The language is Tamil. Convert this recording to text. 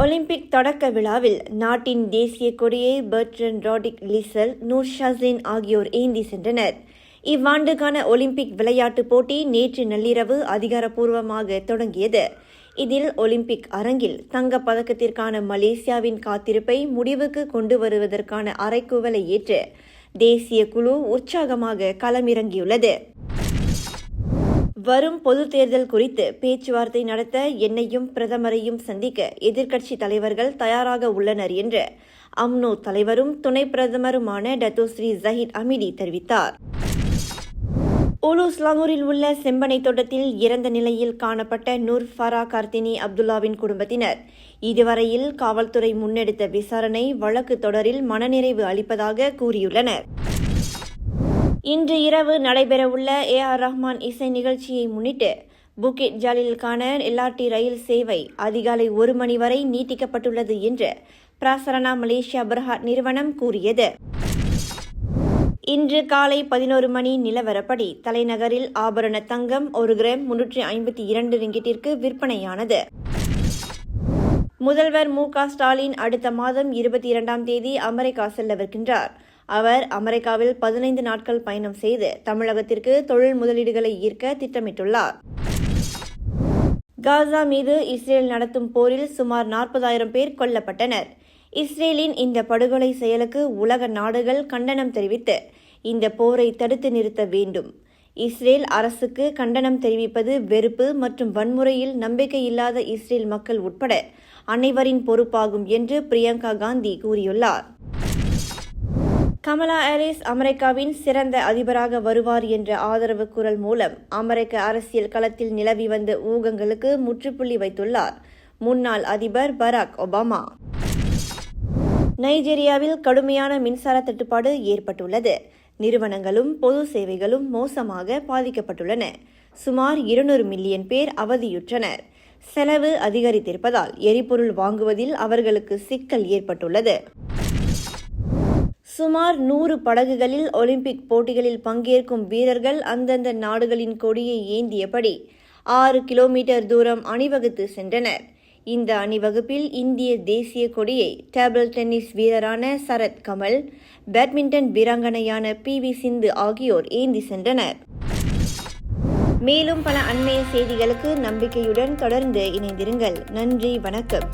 ஒலிம்பிக் தொடக்க விழாவில் நாட்டின் தேசிய கொடியை பெர்ட்ரன் ராடிக் லிசல் நூர் ஷாசின் ஆகியோர் ஏந்தி சென்றனர். இவ்வாண்டுக்கான ஒலிம்பிக் விளையாட்டுப் போட்டி நேற்று நள்ளிரவு அதிகாரப்பூர்வமாக தொடங்கியது. இதில் ஒலிம்பிக் அரங்கில் தங்கப் பதக்கத்திற்கான மலேசியாவின் காத்திருப்பை முடிவுக்கு கொண்டு வருவதற்கான அறைக்குவலை ஏற்று தேசிய குழு உற்சாகமாக களமிறங்கியுள்ளது. வரும் பொது தேர்தல் குறித்து பேச்சுவார்த்தை நடத்த என்னையும் பிரதமரையும் சந்திக்க எதிர்க்கட்சி தலைவர்கள் தயாராக உள்ளனர் என்று அம்னோ தலைவரும் துணை பிரதமருமான டத்தோஸ்ரீ ஜஹீத் அமிடி தெரிவித்தார். உலுஸ்லாங்கூரில் உள்ள செம்பனை தோட்டத்தில் இறந்த நிலையில் காணப்பட்ட நூர் ஃபரா கார்த்தினி அப்துல்லாவின் குடும்பத்தினர். இதுவரையில் காவல்துறை முன்னெடுத்த விசாரணை வழக்கு தொடரில் மனநிறைவு அளிப்பதாக கூறியுள்ளனர். இன்று இரவு நடைபெறவுள்ள ஏ ஆர் ரஹ்மான் இசை நிகழ்ச்சியை முன்னிட்டு புக்கிட் ஜாலிலுக்கான எல்ஆர்டி ரயில் சேவை அதிகாலை ஒரு மணி வரை நீட்டிக்கப்பட்டுள்ளது என்று பிராசரணா மலேசியா பிரஹாட் நிறுவனம் கூறியது. இன்று காலை பதினோரு மணி நிலவரப்படி தலைநகரில் ஆபரண தங்கம் ஒரு கிராம் முன்னூற்றி ஐம்பத்தி இரண்டு ரிங்கிட்டிற்கு விற்பனையானது. முதல்வர் மு க ஸ்டாலின் அடுத்த மாதம் இருபத்தி இரண்டாம் தேதி அமெரிக்கா செல்லவிருக்கின்றார் அவர் அமெரிக்காவில் பதினைந்து நாட்கள் பயணம் செய்து தமிழகத்திற்கு தொழில் முதலீடுகளை ஈர்க்க திட்டமிட்டுள்ளார். காசா மீது இஸ்ரேல் நடத்தும் போரில் சுமார் நாற்பதாயிரம் பேர் கொல்லப்பட்டனர். இஸ்ரேலின் இந்த படுகொலை செயலுக்கு உலக நாடுகள் கண்டனம் தெரிவித்து இந்த போரை தடுத்து நிறுத்த வேண்டும். இஸ்ரேல் அரசுக்கு கண்டனம் தெரிவிப்பது வெறுப்பு மற்றும் வன்முறையில் நம்பிக்கையில்லாத இஸ்ரேல் மக்கள் உட்பட அனைவரின் பொறுப்பாகும் என்று பிரியங்கா காந்தி கூறியுள்ளார். கமலா ஹாரிஸ் அமெரிக்காவின் சிறந்த அதிபராக வருவார் என்ற ஆதரவு குரல் மூலம் அமெரிக்க அரசியல் களத்தில் நிலவி வந்த ஊகங்களுக்கு முற்றுப்புள்ளி வைத்துள்ளார். முன்னாள் அதிபர் பராக் ஒபாமா. நைஜீரியாவில் கடுமையான மின்சார தட்டுப்பாடு ஏற்பட்டுள்ளது. நிறுவனங்களும் பொது சேவைகளும் மோசமாக பாதிக்கப்பட்டுள்ளன. சுமார் இருநூறு மில்லியன் பேர் அவதியுற்றனர். செலவு அதிகரித்திருப்பதால் எரிபொருள் வாங்குவதில் அவர்களுக்கு சிக்கல் ஏற்பட்டுள்ளது. சுமார் நூறு படகுகளில் ஒலிம்பிக் போட்டிகளில் பங்கேற்கும் வீரர்கள் அந்தந்த நாடுகளின் கொடியை ஏந்தியபடி ஆறு கிலோமீட்டர் தூரம் அணிவகுத்து சென்றனர். இந்த அணிவகுப்பில் இந்திய தேசிய கொடியை டேபிள் டென்னிஸ் வீரரான சரத் கமல் பேட்மிண்டன் வீராங்கனையான பி. வி. சிந்து ஆகியோர் ஏந்தி சென்றனர். மேலும் பல அண்மைய செய்திகளுக்கு நம்பிக்கையுடன் தொடர்ந்து இணைந்திருங்கள். நன்றி வணக்கம்.